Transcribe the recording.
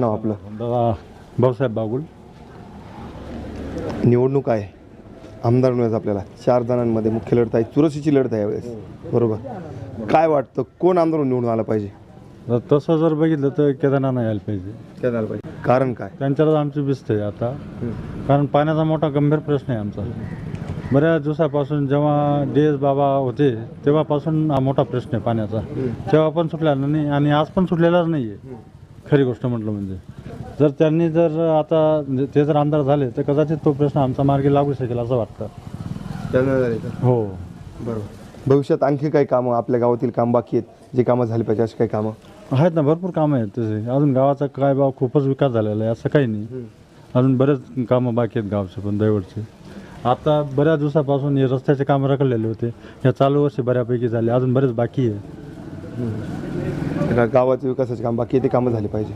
नाव आपलं? दादा भाऊसाहेब बागुल. निवडणूक आहे. आमदार मिळत आपल्याला चार जणांमध्ये मुख्य लढत आहे चुरशीची लढत आहे यावेळेस. बरोबर. काय वाटतं कोण आमदार म्हणून निवडून आला पाहिजे? तसं जर बघितलं तर केदारनाथ यायला पाहिजे. पाहिजे. कारण काय? त्यांच्यावर आमची भिस्त आहे आता. कारण पाण्याचा मोठा गंभीर प्रश्न आहे आमचा. बऱ्याच दिवसापासून जेव्हा डी एस बाबा होते तेव्हापासून हा मोठा प्रश्न आहे पाण्याचा. तेव्हा पण सुटलेला नाही आणि आज पण सुटलेलाच नाही आहे खरी गोष्ट म्हटलं म्हणजे. जर त्यांनी जर आता म्हणजे ते जर आमदार झाले तर कदाचित तो प्रश्न आमचा मार्गी लागू शकेल असं वाटतं. हो. बरोबर. भविष्यात आणखी काही कामं आपल्या गावातील काम बाकी आहेत जे कामं झाली पाहिजे अशी काही कामं? आहेत ना भरपूर कामं आहेत तसे. अजून गावाचा काय भाव खूपच विकास झालेला आहे असं काही नाही. अजून बरेच कामं बाकी आहेत गावचे पण दैवडचे आता बऱ्याच दिवसापासून हे रस्त्याचे कामं रखडलेले होते. या चालू वर्षी बऱ्यापैकी झाले अजून बरेच बाकी आहे. गावाच्या विकासाचे काम बाकी ते कामं झाली पाहिजे?